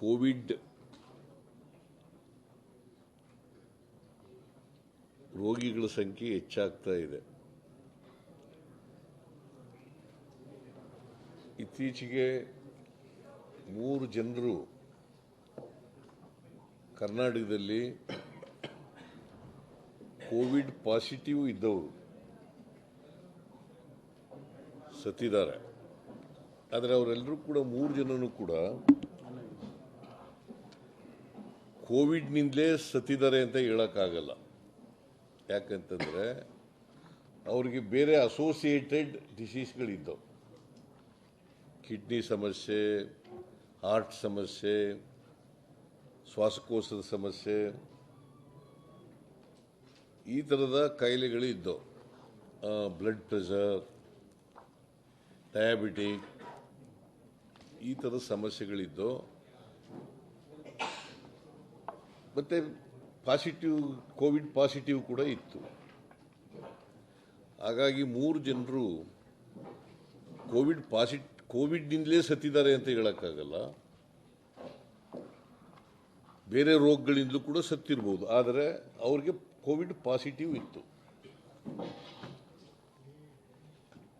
Covid ರೋಗಿಗಳ ಸಂಖ್ಯೆ ಹೆಚ್ಚಾಗ್ತಾ ಇದೆ. ಇತ್ತೀಚೆಗೆ ಮೂರು ಜನರು ಕರ್ನಾಟಕದಲ್ಲಿ ಕೋವಿಡ್ ಪಾಸಿಟಿವ್ ಇದ್ದವರು ಸತ್ತಿದ್ದಾರೆ. ಆದರೆ ಅವರೆಲ್ಲರೂ ಕೂಡ ಮೂರು ಜನನು ಕೂಡ ಕೋವಿಡ್ನಿಂದಲೇ ಸತ್ತಿದ್ದಾರೆ ಅಂತ ಹೇಳೋಕ್ಕಾಗಲ್ಲ. ಯಾಕಂತಂದರೆ ಅವರಿಗೆ ಬೇರೆ ಅಸೋಸಿಯೇಟೆಡ್ ಡಿಸೀಸ್ಗಳಿದ್ದವು ಕಿಡ್ನಿ ಸಮಸ್ಯೆ ಹಾರ್ಟ್ ಸಮಸ್ಯೆ, ಶ್ವಾಸಕೋಶದ ಸಮಸ್ಯೆ, ಈ ಥರದ ಕಾಯಿಲೆಗಳು ಇದ್ದವು. ಬ್ಲಡ್ ಪ್ರೆಷರ್ ಡಯಾಬಿಟಿಕ್ ಈ ಥರದ ಸಮಸ್ಯೆಗಳಿದ್ದು ಮತ್ತು ಪಾಸಿಟಿವ್ ಕೋವಿಡ್ ಪಾಸಿಟಿವ್ ಕೂಡ ಇತ್ತು. ಹಾಗಾಗಿ ಮೂರು ಜನರು ಕೋವಿಡ್ ಪಾಸಿಟ್ ಕೋವಿಡ್ನಿಂದಲೇ ಸತ್ತಿದ್ದಾರೆ ಅಂತ ಹೇಳೋಕ್ಕಾಗಲ್ಲ. ಬೇರೆ ರೋಗಗಳಿಂದಲೂ ಕೂಡ ಸತ್ತಿರ್ಬೋದು. ಆದರೆ ಅವ್ರಿಗೆ ಕೋವಿಡ್ ಪಾಸಿಟಿವ್ ಇತ್ತು.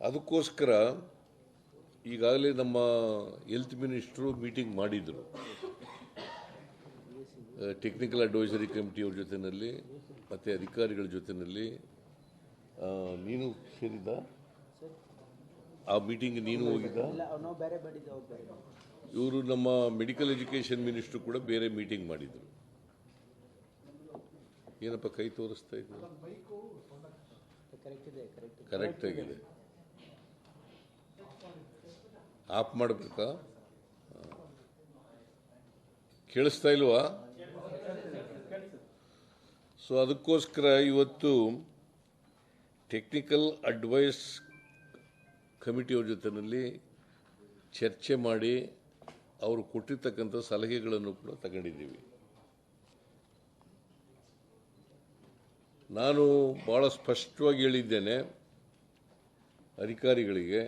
ಅದಕ್ಕೋಸ್ಕರ ಈಗಾಗಲೇ ನಮ್ಮ ಹೆಲ್ತ್ ಮಿನಿಸ್ಟ್ರು ಮೀಟಿಂಗ್ ಮಾಡಿದರು. ಟೆಕ್ನಿಕಲ್ ಅಡ್ವೈಸರಿ ಕಮಿಟಿಯವ್ರ ಜೊತೆಯಲ್ಲಿ ಮತ್ತು ಅಧಿಕಾರಿಗಳ ಜೊತೆಯಲ್ಲಿ ನೀನು ಸೇರಿದ್ದ? ಆ ಮೀಟಿಂಗ್ ನೀನು ಹೋಗಿದ್ದ? ಇವರು ನಮ್ಮ ಮೆಡಿಕಲ್ ಎಜುಕೇಷನ್ ಮಿನಿಸ್ಟ್ರು ಕೂಡ ಬೇರೆ ಮೀಟಿಂಗ್ ಮಾಡಿದರು. ಏನಪ್ಪ ಕೈ ತೋರಿಸ್ತಾ ಇದ್ರು ಕರೆಕ್ಟ್ ಇದೆ ಕರೆಕ್ಟ್ ಕರೆಕ್ಟ್ ಆಗಿದೆ. ಆಫ್ ಮಾಡಬೇಕಾ? ಕೇಳಿಸ್ತಾ ಇಲ್ವಾ? ಸೊ ಅದಕ್ಕೋಸ್ಕರ ಇವತ್ತು ಟೆಕ್ನಿಕಲ್ ಅಡ್ವೈಸ್ ಕಮಿಟಿಯವ್ರ ಜೊತೆಯಲ್ಲಿ ಚರ್ಚೆ ಮಾಡಿ ಅವರು ಕೊಟ್ಟಿರ್ತಕ್ಕಂಥ ಸಲಹೆಗಳನ್ನು ಕೂಡ ತಗೊಂಡಿದ್ದೀವಿ. ನಾನು ಭಾಳ ಸ್ಪಷ್ಟವಾಗಿ ಹೇಳಿದ್ದೇನೆ, ಅಧಿಕಾರಿಗಳಿಗೆ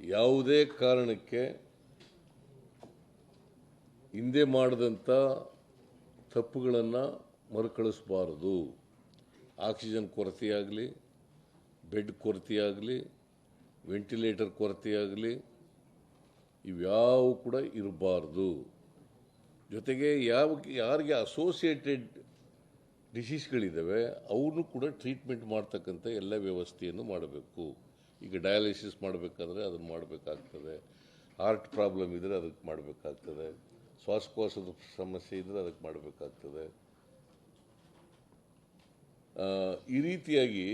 ಯಾವುದೇ ಕಾರಣಕ್ಕೆ ಹಿಂದೆ ಮಾಡಿದಂಥ ತಪ್ಪುಗಳನ್ನು ಮರುಕಳಿಸಬಾರದು. ಆಕ್ಸಿಜನ್ ಕೊರತೆಯಾಗಲಿ, ಬೆಡ್ ಕೊರತೆಯಾಗಲಿ, ವೆಂಟಿಲೇಟರ್ ಕೊರತೆಯಾಗಲಿ, ಇವ್ಯಾವ ಕೂಡ ಇರಬಾರ್ದು. ಜೊತೆಗೆ ಯಾವ, ಯಾರಿಗೆ ಅಸೋಸಿಯೇಟೆಡ್ ಡಿಸೀಸ್ಗಳಿದ್ದಾವೆ ಅವನು ಕೂಡ ಟ್ರೀಟ್ಮೆಂಟ್ ಮಾಡ್ತಕ್ಕಂಥ ಎಲ್ಲ ವ್ಯವಸ್ಥೆಯನ್ನು ಮಾಡಬೇಕು. ಈಗ ಡಯಾಲಿಸಿಸ್ ಮಾಡಬೇಕಾದ್ರೆ ಅದನ್ನು ಮಾಡಬೇಕಾಗ್ತದೆ. ಹಾರ್ಟ್ ಪ್ರಾಬ್ಲಮ್ ಇದ್ದರೆ ಅದಕ್ಕೆ ಮಾಡಬೇಕಾಗ್ತದೆ. ಶ್ವಾಸಕೋಶದ ಸಮಸ್ಯೆ ಇದ್ದರೆ ಅದಕ್ಕೆ ಮಾಡಬೇಕಾಗ್ತದೆ. ಈ ರೀತಿಯಾಗಿ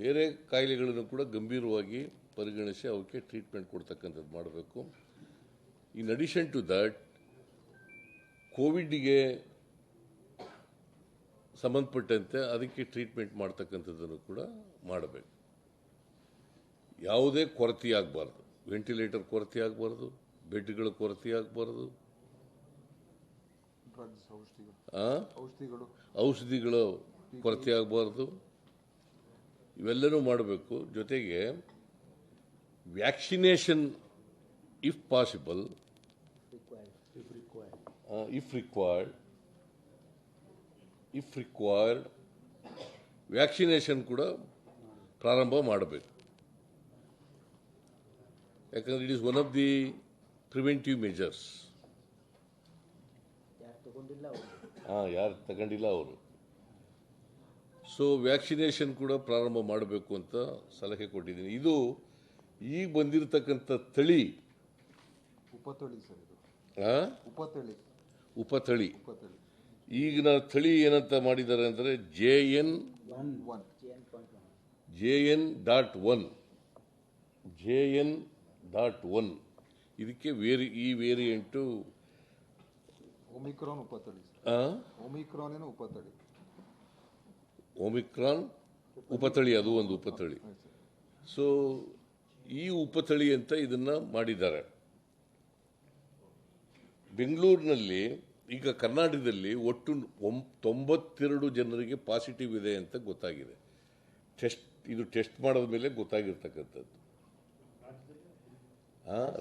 ಬೇರೆ ಕಾಯಿಲೆಗಳನ್ನು ಕೂಡ ಗಂಭೀರವಾಗಿ ಪರಿಗಣಿಸಿ ಅವಕ್ಕೆ ಟ್ರೀಟ್ಮೆಂಟ್ ಕೊಡ್ತಕ್ಕಂಥದ್ದು ಮಾಡಬೇಕು. ಇನ್ ಅಡಿಷನ್ ಟು ದಟ್ ಕೋವಿಡ್ಗೆ ಸಂಬಂಧಪಟ್ಟಂತೆ ಅದಕ್ಕೆ ಟ್ರೀಟ್ಮೆಂಟ್ ಮಾಡ್ತಕ್ಕಂಥದ್ದನ್ನು ಕೂಡ ಮಾಡಬೇಕು. ಯಾವುದೇ ಕೊರತೆ ಆಗಬಾರ್ದು ವೆಂಟಿಲೇಟರ್ ಕೊರತೆ ಆಗಬಾರ್ದು ಬೆಡ್ಗಳ ಕೊರತೆ ಆಗಬಾರ್ದು ಔಷಧಿಗಳು. ಔಷಧಿಗಳು ಕೊರತೆ ಆಗಬಾರ್ದು. ಇವೆಲ್ಲನೂ ಮಾಡಬೇಕು. ಜೊತೆಗೆ vaccination if possible if required if required vaccination ಕೂಡ ಪ್ರಾರಂಭ ಮಾಡಬೇಕು. ಯಾಕಂದರೆ it is one of the preventive measures ಹಾಂ ಯಾರು ತಗೊಂಡಿಲ್ಲ ಅವರು. ಸೊ ವ್ಯಾಕ್ಸಿನೇಷನ್ ಕೂಡ ಪ್ರಾರಂಭ ಮಾಡಬೇಕು ಅಂತ ಸಲಹೆ ಕೊಟ್ಟಿದ್ದೀನಿ. ಇದು ಈಗ ಬಂದಿರತಕ್ಕಂಥ ತಳಿ. ಉಪತಳಿ ಸರ್ ಇದು. ಆ, ಉಪತಳಿ. ಉಪತಳಿ. ಉಪತಳಿ. ಈಗಿನ ತಳಿ ಏನಂತ ಮಾಡಿದ್ದಾರೆ ಅಂದರೆ J N J N dot one J N dot one ಇದಕ್ಕೆ ವೇರಿ ಈ ವೇರಿಯಂಟು ಒಮಿಕ್ರಾನ್ ಉಪತಳಿ ಒಮಿಕ್ರಾನ್ ಏನೋ ಉಪತಳಿ ಒಮಿಕ್ರಾನ್ ಉಪತಳಿ ಅದು ಒಂದು ಉಪತಳಿ ಸೊ ಈ ಉಪತಳಿ ಅಂತ ಇದನ್ನ ಮಾಡಿದ್ದಾರೆ. ಬೆಂಗಳೂರಿನಲ್ಲಿ ಈಗ ಕರ್ನಾಟಕದಲ್ಲಿ ಒಟ್ಟು ತೊಂಬತ್ತೆರಡು ಜನರಿಗೆ ಪಾಸಿಟಿವ್ ಇದೆ ಅಂತ ಗೊತ್ತಾಗಿದೆ. ಟೆಸ್ಟ್ ಇದು ಟೆಸ್ಟ್ ಮಾಡಿದ ಮೇಲೆ ಗೊತ್ತಾಗಿರ್ತಕ್ಕಂಥದ್ದು.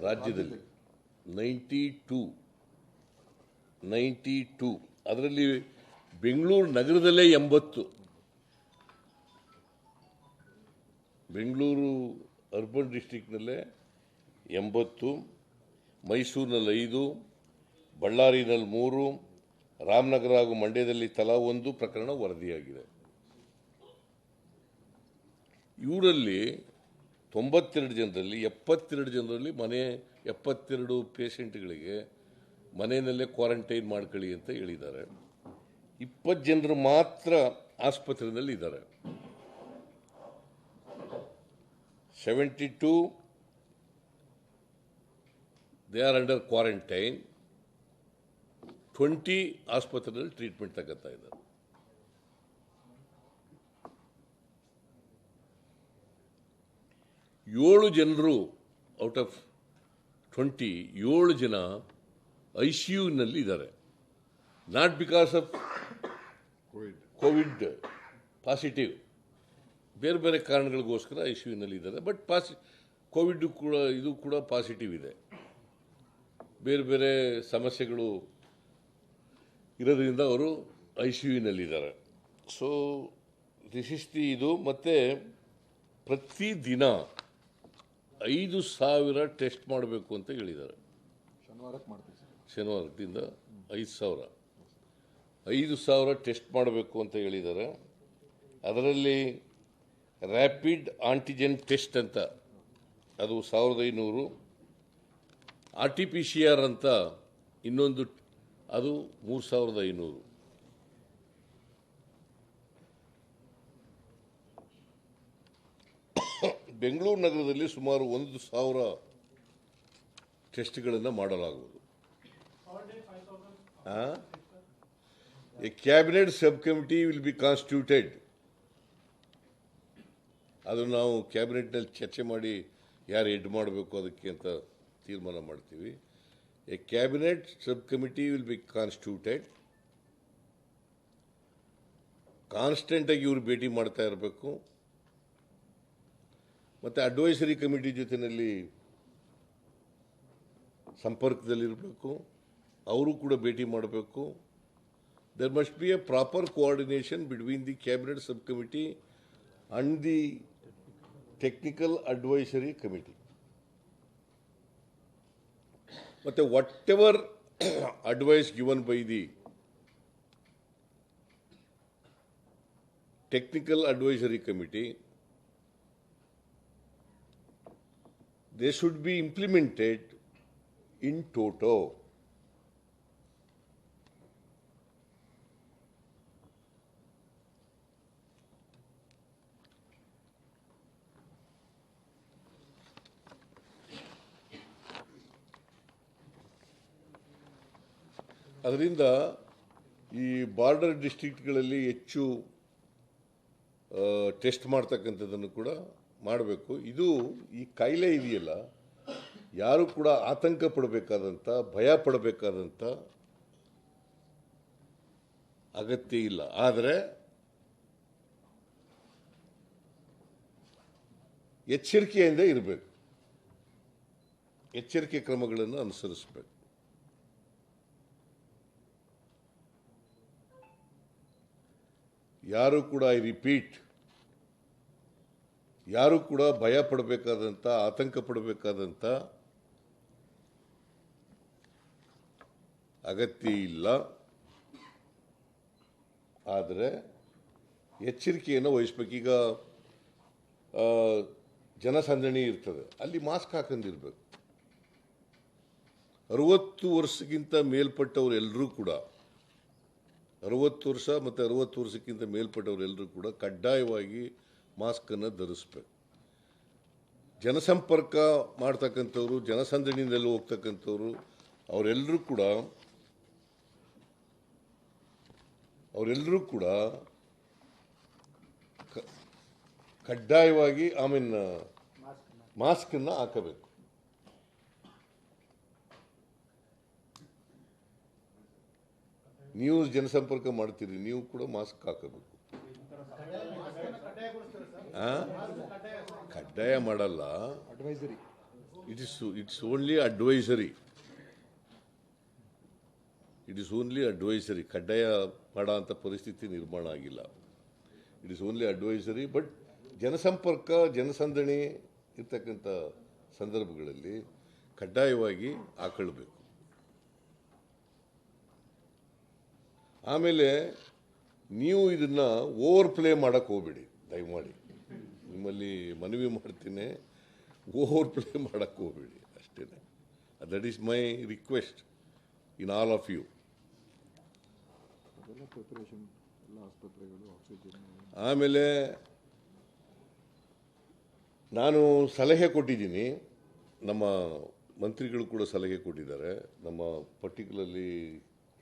ರಾಜ್ಯದಲ್ಲಿ. Ninety two. Ninety two. ಅದರಲ್ಲಿ ಬೆಂಗಳೂರು ನಗರದಲ್ಲೇ ಎಂಬತ್ತು. ಬೆಂಗಳೂರು ಅರ್ಬನ್ ಡಿಸ್ಟಿಕ್ನಲ್ಲೇ ಎಂಬತ್ತು, ಮೈಸೂರಿನಲ್ಲಿ ಐದು, ಬಳ್ಳಾರಿನಲ್ಲಿ ಮೂರು, ರಾಮನಗರ ಹಾಗೂ ಮಂಡ್ಯದಲ್ಲಿ ತಲಾ ಒಂದು ಪ್ರಕರಣ ವರದಿಯಾಗಿದೆ. ಇವರಲ್ಲಿ ತೊಂಬತ್ತೆರಡು ಜನರಲ್ಲಿ, ಎಪ್ಪತ್ತೆರಡು ಜನರಲ್ಲಿ ಮನೆ, ಎಪ್ಪತ್ತೆರಡು ಪೇಷಂಟ್ಗಳಿಗೆ ಮನೆಯಲ್ಲೇ ಕ್ವಾರಂಟೈನ್ ಮಾಡ್ಕೊಳ್ಳಿ ಅಂತ ಹೇಳಿದ್ದಾರೆ. ಇಪ್ಪತ್ತು ಜನರು ಮಾತ್ರ ಆಸ್ಪತ್ರೆಯಲ್ಲಿ ಇದ್ದಾರೆ. Seventy two, they are under quarantine. Twenty ಆಸ್ಪತ್ರೆಯಲ್ಲಿ ಟ್ರೀಟ್ಮೆಂಟ್ ತಗೋತಾ ಇದ್ದಾರೆ. ಏಳು ಜನರು ಔಟ್ ಆಫ್ ಟ್ವೆಂಟಿ ಏಳು ಜನ ಐ ಸಿ ಯುನಲ್ಲಿ ಇದ್ದಾರೆ not because of COVID positive. ಬೇರೆ ಬೇರೆ ಕಾರಣಗಳಿಗೋಸ್ಕರ ಐ ಸಿ ಯುನಲ್ಲಿ ಇದ್ದಾರೆ ಬಟ್ ಪಾಸಿ, ಕೋವಿಡ್ ಕೂಡ, ಇದು ಕೂಡ ಪಾಸಿಟಿವ್ ಇದೆ. ಬೇರೆ ಬೇರೆ ಸಮಸ್ಯೆಗಳು ಇರೋದ್ರಿಂದ ಅವರು ಐ ಸಿ ಯುನಲ್ಲಿದ್ದಾರೆ ಸೊ ದಿಸ್ ಇಸ್ ದಿ ಇದು. ಮತ್ತು ಪ್ರತಿದಿನ ಐದು ಸಾವಿರ ಟೆಸ್ಟ್ ಮಾಡಬೇಕು ಅಂತ ಹೇಳಿದ್ದಾರೆ. ಶನಿವಾರಕ್ಕೆ ಮಾಡ್ತೀವಿ. ಶನಿವಾರದಿಂದ ಐದು ಸಾವಿರ. ಐದು ಸಾವಿರ ಟೆಸ್ಟ್ ಮಾಡಬೇಕು ಅಂತ ಹೇಳಿದ್ದಾರೆ. ಅದರಲ್ಲಿ ರ್ಯಾಪಿಡ್ ಆಂಟಿಜೆನ್ ಟೆಸ್ಟ್ ಅಂತ, ಅದು ಸಾವಿರದ ಐನೂರು. R T P C R ಅಂತ ಇನ್ನೊಂದು, ಅದು ಮೂರು ಸಾವಿರದ ಐನೂರು. ಬೆಂಗಳೂರು ನಗರದಲ್ಲಿ ಸುಮಾರು ಒಂದು ಸಾವಿರ ಟೆಸ್ಟ್ಗಳನ್ನು ಮಾಡಲಾಗುವುದು. A cabinet sub committee will be constituted ಅದು ನಾವು ಕ್ಯಾಬಿನೆಟ್ನಲ್ಲಿ ಚರ್ಚೆ ಮಾಡಿ ಯಾರು ಹೆಡ್ ಮಾಡಬೇಕು ಅದಕ್ಕೆ ಅಂತ ತೀರ್ಮಾನ ಮಾಡ್ತೀವಿ. A cabinet sub committee will be constituted ಕಾನ್ಸ್ಟೆಂಟಾಗಿ ಇವರು ಭೇಟಿ ಮಾಡ್ತಾ ಇರಬೇಕು. ಮತ್ತು ಅಡ್ವೈಸರಿ ಕಮಿಟಿ ಜೊತೆಯಲ್ಲಿ ಸಂಪರ್ಕದಲ್ಲಿರಬೇಕು. ಅವರು ಕೂಡ ಭೇಟಿ ಮಾಡಬೇಕು there must be a proper coordination between the cabinet sub committee and the technical advisory committee ಮತ್ತು whatever advice given by the technical advisory committee they should be implemented in toto. ಅದರಿಂದ ಈ border ಡಿಸ್ಟ್ರಿಕ್ಟ್ಗಳಲ್ಲಿ ಹೆಚ್ಚು test ಮಾಡ್ತಕ್ಕಂಥದ್ದನ್ನು ಕೂಡ ಮಾಡಬೇಕು. ಇದು ಈ ಕಾಯಿಲೆ ಇದೆಯಲ್ಲ, ಯಾರು ಕೂಡ ಆತಂಕ ಪಡಬೇಕಾದಂಥ, ಭಯ ಪಡಬೇಕಾದಂಥ ಅಗತ್ಯ ಇಲ್ಲ. ಆದರೆ ಎಚ್ಚರಿಕೆಯಿಂದ ಇರಬೇಕು. ಎಚ್ಚರಿಕೆ ಕ್ರಮಗಳನ್ನು ಅನುಸರಿಸಬೇಕು. ಯಾರು ಕೂಡ ಐ ರಿಪೀಟ್ ಯಾರು ಕೂಡ ಭಯ ಪಡಬೇಕಾದಂಥ ಆತಂಕ ಪಡಬೇಕಾದಂಥ ಅಗತ್ಯ ಇಲ್ಲ. ಆದರೆ ಎಚ್ಚರಿಕೆಯನ್ನು ವಹಿಸ್ಬೇಕು. ಈಗ ಆ, ಜನಸಂದಣಿ ಇರ್ತದೆ. ಅಲ್ಲಿ ಮಾಸ್ಕ್ ಹಾಕೊಂಡಿರ್ಬೇಕು ಅರುವತ್ತು ವರ್ಷಕ್ಕಿಂತ ಮೇಲ್ಪಟ್ಟವರು ಎಲ್ಲರೂ ಕೂಡ ಅರುವತ್ತು ವರ್ಷ ಮತ್ತು ಅರವತ್ತು ವರ್ಷಕ್ಕಿಂತ ಮೇಲ್ಪಟ್ಟವರೆಲ್ಲರೂ ಕೂಡ ಕಡ್ಡಾಯವಾಗಿ ಮಾಸ್ಕನ್ನು ಧರಿಸ್ಬೇಕು. ಜನಸಂಪರ್ಕ ಮಾಡ್ತಕ್ಕಂಥವ್ರು, ಜನಸಂದಣಿಯಿಂದಲೂ ಹೋಗ್ತಕ್ಕಂಥವ್ರು ಅವರೆಲ್ಲರೂ ಕೂಡ ಅವರೆಲ್ಲರೂ ಕೂಡ ಕಡ್ಡಾಯವಾಗಿ ಐ ಮೀನ್ ಮಾಸ್ಕನ್ನು ಹಾಕಬೇಕು. ನೀವು ಜನಸಂಪರ್ಕ ಮಾಡ್ತೀರಿ ನೀವು ಕೂಡ ಮಾಸ್ಕ್ ಹಾಕಬೇಕು? ಕಡ್ಡಾಯ ಮಾಡಲ್ಲ. Advisory it is it's only advisory it is only advisory ಕಡ್ಡಾಯ ಮಾಡೋ ಅಂಥ ಪರಿಸ್ಥಿತಿ ನಿರ್ಮಾಣ ಆಗಿಲ್ಲ. It is only advisory but ಜನಸಂಪರ್ಕ ಜನಸಂದಣಿ ಇರ್ತಕ್ಕಂಥ ಸಂದರ್ಭಗಳಲ್ಲಿ ಕಡ್ಡಾಯವಾಗಿ ಹಾಕೊಳ್ಬೇಕು. ಆಮೇಲೆ ನೀವು ಇದನ್ನ ಓವರ್ ಪ್ಲೇ ಮಾಡೋಕ್ಕೆ ಹೋಗ್ಬೇಡಿ ದಯಮಾಡಿ. ನಿಮ್ಮಲ್ಲಿ ಮನವಿ ಮಾಡ್ತೀನಿ ಓವರ್ ಪ್ಲೇ ಮಾಡೋಕ್ಕೆ ಹೋಗ್ಬೇಡಿ ಅಷ್ಟೇ. That is my request in all of you ಆಮೇಲೆ ನಾನು ಸಲಹೆ ಕೊಟ್ಟಿದ್ದೀನಿ ನಮ್ಮ ಮಂತ್ರಿಗಳು ಕೂಡ ಸಲಹೆ ಕೊಟ್ಟಿದ್ದಾರೆ ನಮ್ಮ ಪರ್ಟಿಕ್ಯುಲರ್ಲಿ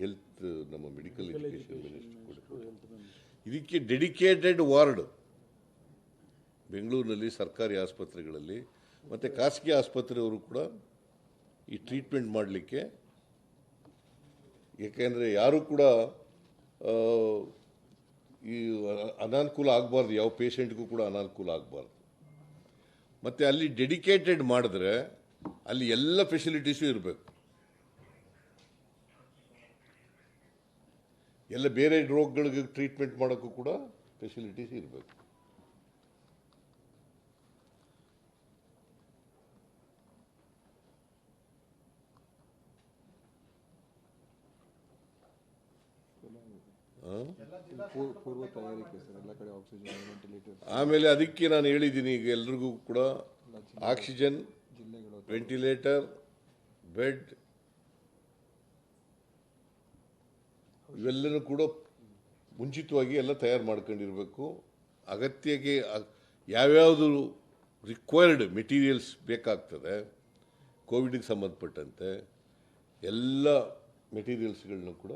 ಹೆಲ್ತ್ ನಮ್ಮ ಮೆಡಿಕಲ್ ಎಜುಕೇಷನ್ ಮಿನಿಸ್ಟರ್ ಇದಕ್ಕೆ ಡೆಡಿಕೇಟೆಡ್ ವಾರ್ಡ್ ಬೆಂಗಳೂರಿನಲ್ಲಿ ಸರ್ಕಾರಿ ಆಸ್ಪತ್ರೆಗಳಲ್ಲಿ ಮತ್ತು ಖಾಸಗಿ ಆಸ್ಪತ್ರೆಯವರು ಕೂಡ ಈ ಟ್ರೀಟ್ಮೆಂಟ್ ಮಾಡಲಿಕ್ಕೆ ಏಕೆಂದರೆ ಯಾರೂ ಕೂಡ ಈ ಅನಾನುಕೂಲ ಆಗಬಾರ್ದು ಯಾವ ಪೇಷಂಟ್ಗೂ ಕೂಡ ಅನಾನುಕೂಲ ಆಗಬಾರ್ದು. ಮತ್ತು ಅಲ್ಲಿ ಡೆಡಿಕೇಟೆಡ್ ಮಾಡಿದ್ರೆ ಅಲ್ಲಿ ಎಲ್ಲ ಫೆಸಿಲಿಟೀಸು ಇರಬೇಕು. ಎಲ್ಲ ಬೇರೆ ರೋಗಗಳಿಗೆ ಟ್ರೀಟ್ಮೆಂಟ್ ಮಾಡೋಕ್ಕೂ ಕೂಡ ಫೆಸಿಲಿಟೀಸ್ ಇರಬೇಕು. ಆಮೇಲೆ ಅದಕ್ಕೆ ನಾನು ಹೇಳಿದ್ದೀನಿ ಈಗ ಎಲ್ರಿಗೂ ಕೂಡ ಆಕ್ಸಿಜನ್ ವೆಂಟಿಲೇಟರ್ ಬೆಡ್ ಇವೆಲ್ಲನೂ ಕೂಡ ಮುಂಚಿತವಾಗಿ ಎಲ್ಲ ತಯಾರು ಮಾಡ್ಕೊಂಡಿರಬೇಕು. ಅಗತ್ಯಕ್ಕೆ ಯಾವ್ಯಾವುದು ರಿಕ್ವೈರ್ಡ್ ಮೆಟೀರಿಯಲ್ಸ್ ಬೇಕಾಗ್ತದೆ ಕೋವಿಡಿಗೆ ಸಂಬಂಧಪಟ್ಟಂತೆ ಎಲ್ಲ ಮೆಟೀರಿಯಲ್ಸ್ಗಳನ್ನ ಕೂಡ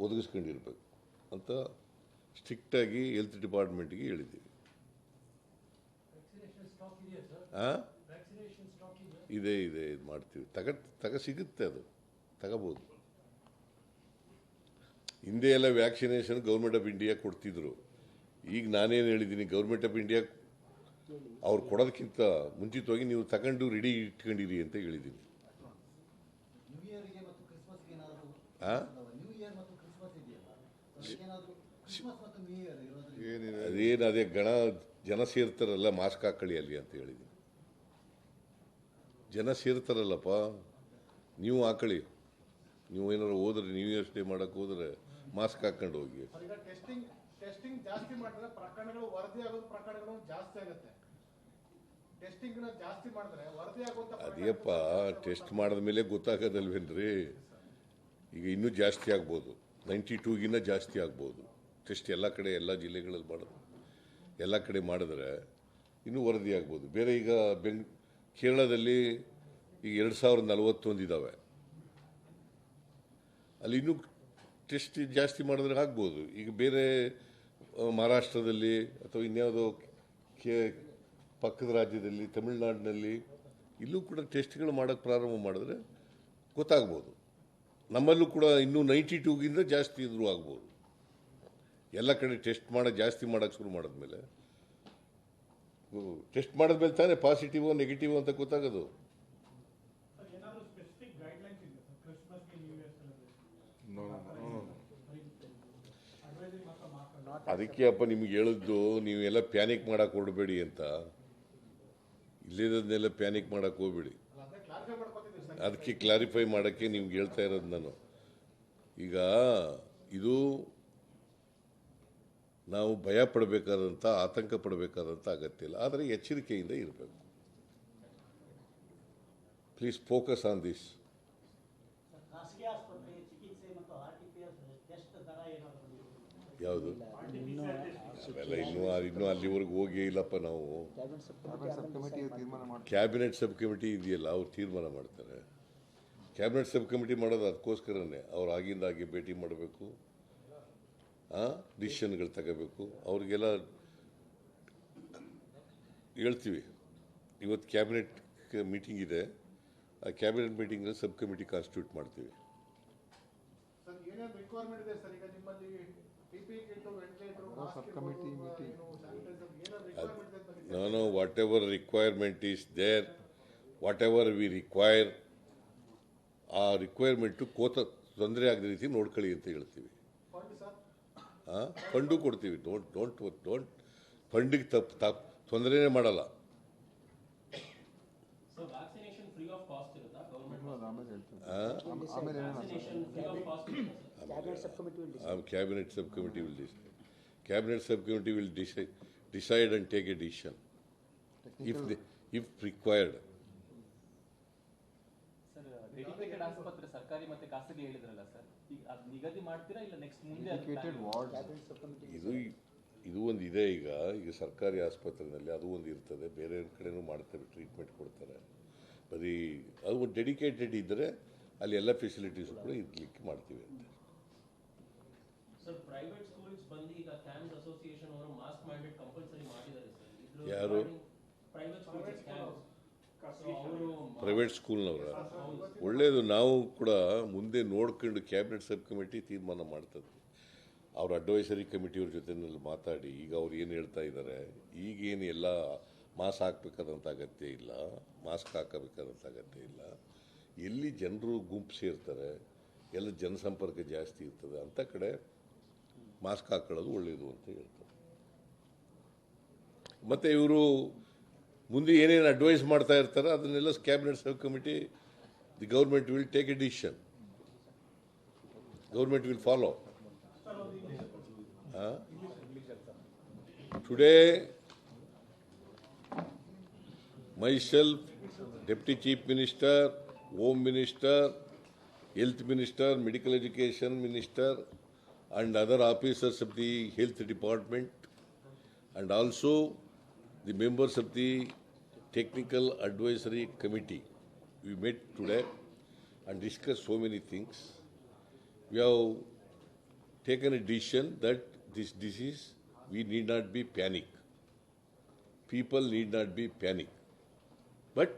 ಒದಗಿಸ್ಕೊಂಡಿರಬೇಕು ಅಂತ ಸ್ಟ್ರಿಕ್ಟಾಗಿ ಹೆಲ್ತ್ ಡಿಪಾರ್ಟ್ಮೆಂಟ್ಗೆ ಹೇಳಿದ್ದೀವಿ. ಹಾಂ ಇದೆ ಇದೆ ಇದು ಮಾಡ್ತೀವಿ. ತಗ ತಗ ಸಿಗುತ್ತೆ ಅದು. ತಗೋಬೋದು. ಹಿಂದೆ ಎಲ್ಲ ವ್ಯಾಕ್ಸಿನೇಷನ್ ಗೌರ್ಮೆಂಟ್ ಆಫ್ ಇಂಡಿಯಾ ಕೊಡ್ತಿದ್ರು. ಈಗ ನಾನೇನು ಹೇಳಿದ್ದೀನಿ, ಗೌರ್ಮೆಂಟ್ ಆಫ್ ಇಂಡಿಯಾ ಅವ್ರು ಕೊಡೋದಕ್ಕಿಂತ ಮುಂಚಿತವಾಗಿ ನೀವು ತಗೊಂಡು ರೆಡಿ ಇಟ್ಕೊಂಡಿರಿ ಅಂತ ಹೇಳಿದ್ದೀನಿ. ಅದೇನು ಅದೇ ಗಣ, ಜನ ಸೇರ್ತಾರಲ್ಲ, ಮಾಸ್ಕ್ ಹಾಕೊಳ್ಳಿ ಅಲ್ಲಿ ಅಂತ ಹೇಳಿದ್ದೀನಿ. ಜನ ಸೇರ್ತಾರಲ್ಲಪ್ಪ. ನೀವು ಹಾಕೊಳ್ಳಿ. ನೀವು ಏನಾರು ಹೋದ್ರೆ ನ್ಯೂ ಇಯರ್ಸ್ ಡೇ ಮಾಡಕ್ಕೆ ಹೋದ್ರೆ. ಮಾಸ್ಕ್ ಹಾಕೊಂಡು ಹೋಗಿ. ಟೆಸ್ಟಿಂಗ್ ಜಾಸ್ತಿ ಮಾಡಿದ್ರೆ ಪ್ರಕರಣಗಳು ವರದಿ ಪ್ರಕರಣಗಳು ಜಾಸ್ತಿ ಆಗುತ್ತೆ. ಅದೇಪ್ಪ ಟೆಸ್ಟ್ ಮಾಡಿದ ಮೇಲೆ ಗೊತ್ತಾಗೋದಲ್ವೇನ್ರಿ? ಈಗ ಇನ್ನೂ ಜಾಸ್ತಿ ಆಗ್ಬೋದು. ನೈಂಟಿ ಟೂಗಿನ್ನ ಜಾಸ್ತಿ ಆಗ್ಬೋದು. ಟೆಸ್ಟ್ ಎಲ್ಲ ಕಡೆ ಎಲ್ಲ ಜಿಲ್ಲೆಗಳಲ್ಲಿ ಮಾಡೋದು ಎಲ್ಲ ಕಡೆ ಮಾಡಿದ್ರೆ ಇನ್ನೂ ವರದಿ ಆಗ್ಬೋದು. ಬೇರೆ ಈಗ ಬೆಂಗ್ ಕೇರಳದಲ್ಲಿ ಈಗ ಎರಡು ಸಾವಿರದ ನಲವತ್ತೊಂದು ಇದ್ದಾವೆ ಅಲ್ಲಿ ಇನ್ನೂ ಟೆಸ್ಟ್ ಜಾಸ್ತಿ ಮಾಡಿದ್ರೆ ಆಗ್ಬೋದು. ಈಗ ಬೇರೆ ಮಹಾರಾಷ್ಟ್ರದಲ್ಲಿ ಅಥವಾ ಇನ್ಯಾವುದೋ ಕೆ, ಪಕ್ಕದ ರಾಜ್ಯದಲ್ಲಿ, ತಮಿಳುನಾಡಿನಲ್ಲಿ ಇಲ್ಲೂ ಕೂಡ ಟೆಸ್ಟ್ಗಳು ಮಾಡೋಕ್ಕೆ ಪ್ರಾರಂಭ ಮಾಡಿದ್ರೆ ಗೊತ್ತಾಗ್ಬೋದು. ನಮ್ಮಲ್ಲೂ ಕೂಡ ಇನ್ನೂ ನೈಂಟಿ ಟೂಗಿಂತ ಜಾಸ್ತಿ ಇದ್ರೂ ಆಗ್ಬೋದು. ಎಲ್ಲ ಕಡೆ ಟೆಸ್ಟ್ ಮಾಡೋ, ಜಾಸ್ತಿ ಮಾಡೋಕ್ಕೆ ಶುರು ಮಾಡಿದ್ಮೇಲೆ ಟೆಸ್ಟ್ ಮಾಡಿದ್ಮೇಲೆ ತಾನೇ ಪಾಸಿಟಿವ್, ನೆಗೆಟಿವ್ ಅಂತ ಗೊತ್ತಾಗೋದು. ಅದಕ್ಕೆ ಅಪ್ಪ ನಿಮ್ಗೆ ಹೇಳಿದ್ದು ನೀವೆಲ್ಲ ಪ್ಯಾನಿಕ್ ಮಾಡಕ್ಕೆ ಹೊರಡಬೇಡಿ ಅಂತ. ಇಲ್ಲಿರೋದನ್ನೆಲ್ಲ ಪ್ಯಾನಿಕ್ ಮಾಡಕ್ಕೆ ಹೋಗ್ಬೇಡಿ. ಅದಕ್ಕೆ ಕ್ಲಾರಿಫೈ ಮಾಡೋಕ್ಕೆ ನಿಮ್ಗೆ ಹೇಳ್ತಾ ಇರೋದು ನಾನು. ಈಗ ಇದು ನಾವು ಭಯ ಪಡಬೇಕಾದಂಥ ಆತಂಕ ಪಡಬೇಕಾದಂಥ ಅಗತ್ಯ ಇಲ್ಲ. ಆದರೆ ಎಚ್ಚರಿಕೆಯಿಂದ ಇರಬೇಕು. ಪ್ಲೀಸ್ ಫೋಕಸ್ ಆನ್ ದಿಸ್ ಯಾವುದು? ಇನ್ನೂ ಅವೆಲ್ಲ ಇನ್ನೂ ಇನ್ನೂ ಅಲ್ಲಿವರೆಗೂ ಹೋಗೇ ಇಲ್ಲಪ್ಪ ನಾವು. ಕ್ಯಾಬಿನೆಟ್ ಸಬ್ ಕಮಿಟಿ ಮಾಡ್ತಾರೆ. ಕ್ಯಾಬಿನೆಟ್ ಸಬ್ ಕಮಿಟಿ ಇದೆಯಲ್ಲ ಅವ್ರು ತೀರ್ಮಾನ ಮಾಡ್ತಾರೆ. ಕ್ಯಾಬಿನೆಟ್ ಸಬ್ ಕಮಿಟಿ ಮಾಡೋದು ಅದಕ್ಕೋಸ್ಕರನೇ ಅವ್ರು ಆಗಿಂದಾಗಿ ಭೇಟಿ ಮಾಡಬೇಕು ಡಿಸಿಷನ್ಗಳು ತಗೋಬೇಕು. ಅವ್ರಿಗೆಲ್ಲ ಹೇಳ್ತೀವಿ ಇವತ್ತು ಕ್ಯಾಬಿನೆಟ್ ಮೀಟಿಂಗ್ ಇದೆ ಆ ಕ್ಯಾಬಿನೆಟ್ ಮೀಟಿಂಗಲ್ಲಿ ಸಬ್ ಕಮಿಟಿ ಕಾನ್ಸ್ಟಿಟ್ಯೂಟ್ ಮಾಡ್ತೀವಿ. Meeting. ಸ್ಯಾನಿಟೈಸರ್ ಏನೇನು requirement is there whatever we require, ಆ ರಿಕ್ವೈರ್ಮೆಂಟು ಕೋತ ತೊಂದರೆ ಆಗದ ರೀತಿ ನೋಡ್ಕೊಳ್ಳಿ ಅಂತ ಹೇಳ್ತೀವಿ. ಹಾಂ ಫಂಡು ಕೊಡ್ತೀವಿ. ಡೋಂಟ್ ಡೋಂಟ್ ಡೋಂಟ್ ಫಂಡಿಗೆ ತಪ್ಪು ತಪ್ಪು ತೊಂದರೆನೇ ಮಾಡಲ್ಲ. So Cabinet subcommittee will decide. Um, cabinet subcommittee will decide. Cabinet subcommittee will decide, decide and take a decision if they, if required. Dedicated ಆಸ್ಪತ್ರೆ ಸರ್ಕಾರಿ ಮತ್ತೆ ಖಾಸಗಿ ಹೇಳಿದ್ರಲ್ಲ ಸರ್ ಈಗ ಅದು ನಿಗದಿ ಮಾಡ್ತೀರಾ ಇಲ್ಲ ನೆಕ್ಸ್ಟ್ ಮುಂದೆ ಡೆಡಿಕೇಟೆಡ್ ವಾರ್ಡ್ ಇದು ಇದು ಒಂದು ಇದೆ ಈಗ ಈಗ ಸರ್ಕಾರಿ ಆಸ್ಪತ್ರೆಯಲ್ಲಿ ಅದು ಒಂದು ಇರ್ತದೆ ಬೇರೆ ಕಡೆನೂ ಮಾಡ್ತಾರೆ ಟ್ರೀಟ್ಮೆಂಟ್ ಕೊಡ್ತಾರೆ ಬರೀ ಅದು ಒಂದು ಡೆಡಿಕೇಟೆಡ್ ಇದ್ದರೆ ಅಲ್ಲಿ ಎಲ್ಲ ಫೆಸಿಲಿಟೀಸು ಕೂಡ ಇರ್ಲಿಕ್ಕೆ ಮಾಡ್ತೀವಿ ಅಂತ ಸರ್ ಪ್ರೈವೇಟ್ ಸ್ಕೂಲ್ಸ್ ಬಂದು ಈಗ ಕ್ಯಾಮ್ಸ್ ಅಸೋಸಿಯೇಷನ್ ಅವರು ಮಾಸ್ಕ್ ಮ್ಯಾಂಡೇಟ್ ಕಂಪಲ್ಸರಿ ಮಾಡಿದ್ದಾರೆ ಸರ್. ಯಾರು? ಸ್ಕೂಲ್ಸ್ ಪ್ರೈವೇಟ್ ಸ್ಕೂಲ್ನವರ ಒಳ್ಳೆಯದು ನಾವು ಕೂಡ ಮುಂದೆ ನೋಡ್ಕೊಂಡು ಕ್ಯಾಬಿನೆಟ್ ಸಬ್ ಕಮಿಟಿ ತೀರ್ಮಾನ ಮಾಡ್ತದೆ. ಅವ್ರ ಅಡ್ವೈಸರಿ ಕಮಿಟಿಯವ್ರ ಜೊತೆನಲ್ಲಿ ಮಾತಾಡಿ ಈಗ ಅವ್ರು ಏನು ಹೇಳ್ತಾ ಇದ್ದಾರೆ ಈಗೇನು ಎಲ್ಲ ಮಾಸ್ಕ್ ಹಾಕ್ಬೇಕಾದಂಥ ಅಗತ್ಯ ಇಲ್ಲ ಮಾಸ್ಕ್ ಹಾಕಬೇಕಾದಂಥ ಅಗತ್ಯ ಇಲ್ಲ. ಎಲ್ಲಿ ಜನರು ಗುಂಪು ಸೇರ್ತಾರೆ ಎಲ್ಲ ಜನಸಂಪರ್ಕ ಜಾಸ್ತಿ ಇರ್ತದೆ. ಅಂಥ ಕಡೆ ಮಾಸ್ಕ್ ಹಾಕೊಳ್ಳೋದು ಒಳ್ಳೆಯದು ಅಂತ ಹೇಳ್ತಾರೆ. ಮತ್ತು ಇವರು ಮುಂದೆ ಏನೇನು ಅಡ್ವೈಸ್ ಮಾಡ್ತಾ ಇರ್ತಾರೆ ಅದನ್ನೆಲ್ಲ cabinet sub committee the government will take a decision government will follow today myself Deputy chief minister home minister Health minister medical Education Minister, and other officers of the Health Department, and also the members of the Technical Advisory Committee. We met today and discussed so many things. We have taken a decision that this disease, we need not be panic. People need not be panic. But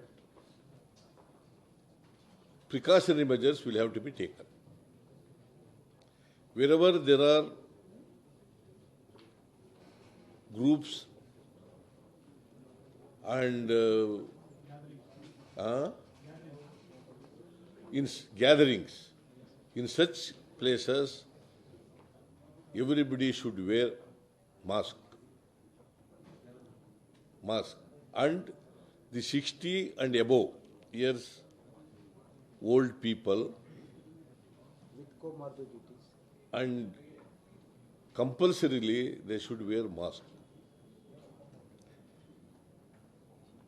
precautionary measures will have to be taken. Wherever there are groups and uh, uh, in gatherings, in such places, everybody should wear mask. Mask. And the 60 and above years old people with comorbidities. And compulsorily they should wear mask.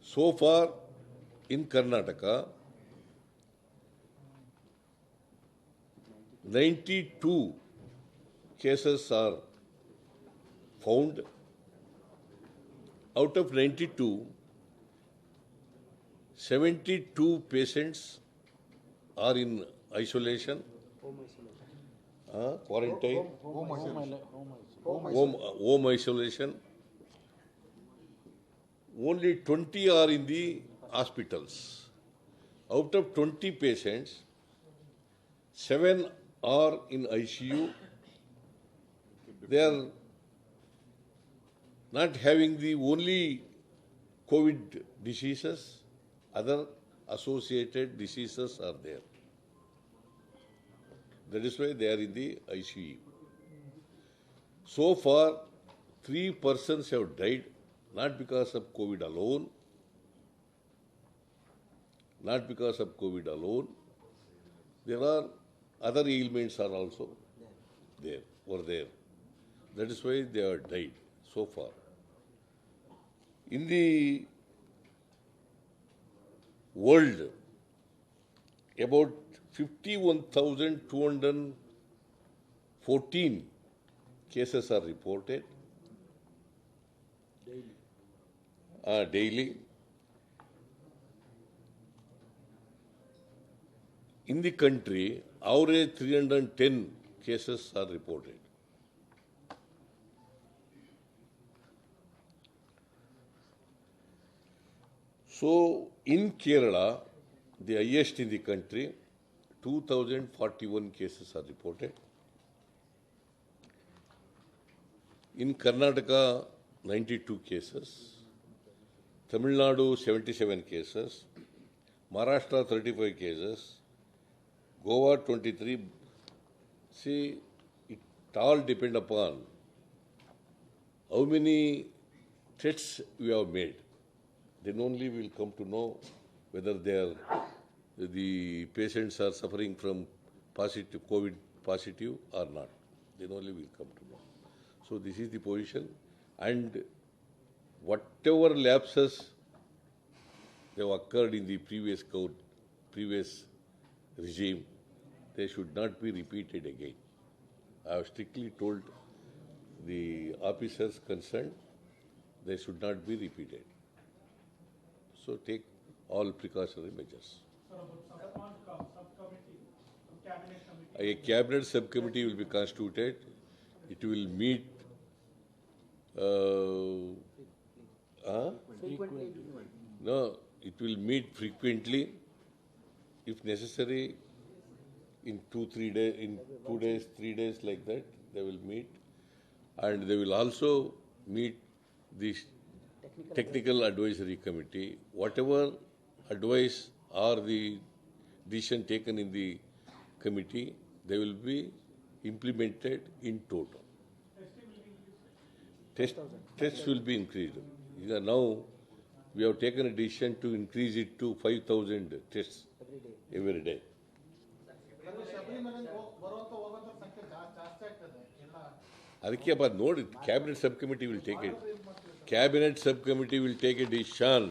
So far in Karnataka, 92 cases are found. Out of 92, 72 patients are in isolation, quarantine, home, home, home isolation. Only 20 are in the hospitals. Out of 20 patients, 7 are in ICU. They are not having the only COVID diseases, other associated diseases are there. That is why they are in the ICU. So far, three persons have died, not because of COVID alone, not because of COVID alone. There are other ailments are also there, were there. That is why they have died so far. In the world, about 51,214 cases are reported Daily. uh, daily. In the country, average 310 cases are reported. So, in Kerala, the highest in the country, 2041 cases are reported. In Karnataka, 92 cases. Tamil Nadu, 77 cases. Maharashtra, 35 cases. Goa, 23. See, it all depend upon how many tests we have made. Then only we will come to know whether they are, the patients are suffering from positive, COVID positive or not. Then only we will come to know. So this is the position and whatever lapses they have occurred in the previous code, previous regime, they should not be repeated again. I have strictly told the officers concerned, they should not be repeated. So take all precautionary measures. A cabinet subcommittee will be constituted. It will meet, uh, huh? Frequently, No, it will meet frequently, if necessary, in two, three days, in two days, three days like that, they will meet. And they will also meet the technical advisory committee. Whatever advice or the decision taken in the committee, they will be implemented in total. Test, tests will be increased. ಈಗ now, we have taken a decision to increase it to five thousand tests every day. ಯಾಕಂದ್ರೆ ಶಬರಿಮಲೆಗೆ ಹೋಗ್- ಬರುವಂತ ಹೋಗುವಂತ ಸಂಖ್ಯೆ ಜಾ- ಜಾಸ್ತಿ ಆಗ್ತದೆ ಎಲ್ಲ ಅದಕ್ಕೆ ಅಪ್ಪ ನೋಡಿ cabinet sub committee will take it cabinet sub committee will take a decision